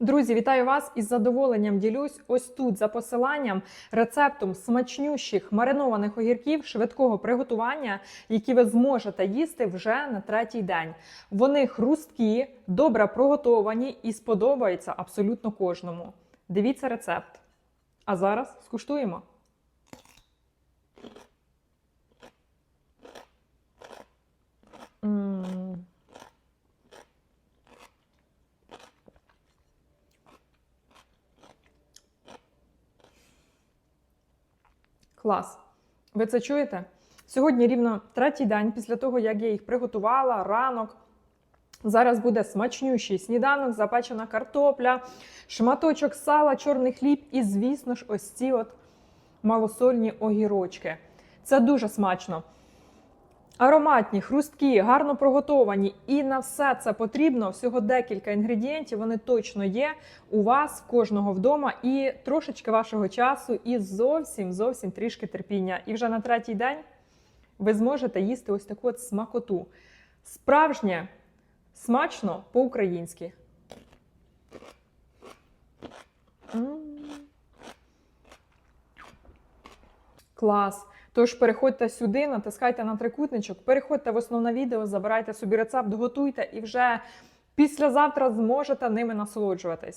Друзі, вітаю вас із задоволенням ділюсь ось тут за посиланням рецептом смачнющих маринованих огірків швидкого приготування, які ви зможете їсти вже на третій день. Вони хрусткі, добре приготовані і сподобаються абсолютно кожному. Дивіться рецепт. А зараз скуштуємо. Клас. Ви це чуєте? Сьогодні рівно третій день після того, як я їх приготувала, ранок. Зараз буде смачнющий сніданок, запечена картопля, шматочок сала, чорний хліб і, звісно ж, ось ці от малосольні огірочки. Це дуже смачно. Ароматні, хрусткі, гарно приготовані. І на все це потрібно всього декілька інгредієнтів. Вони точно є у вас, кожного вдома, і трошечки вашого часу, і зовсім зовсім трішки терпіння. І вже на третій день ви зможете їсти ось таку от смакоту. Справжнє смачно по-українськи. Клас. Тож переходьте сюди, натискайте на трикутничок, переходьте в основне відео, забирайте собі рецепт, готуйте і вже післязавтра зможете ними насолоджуватись.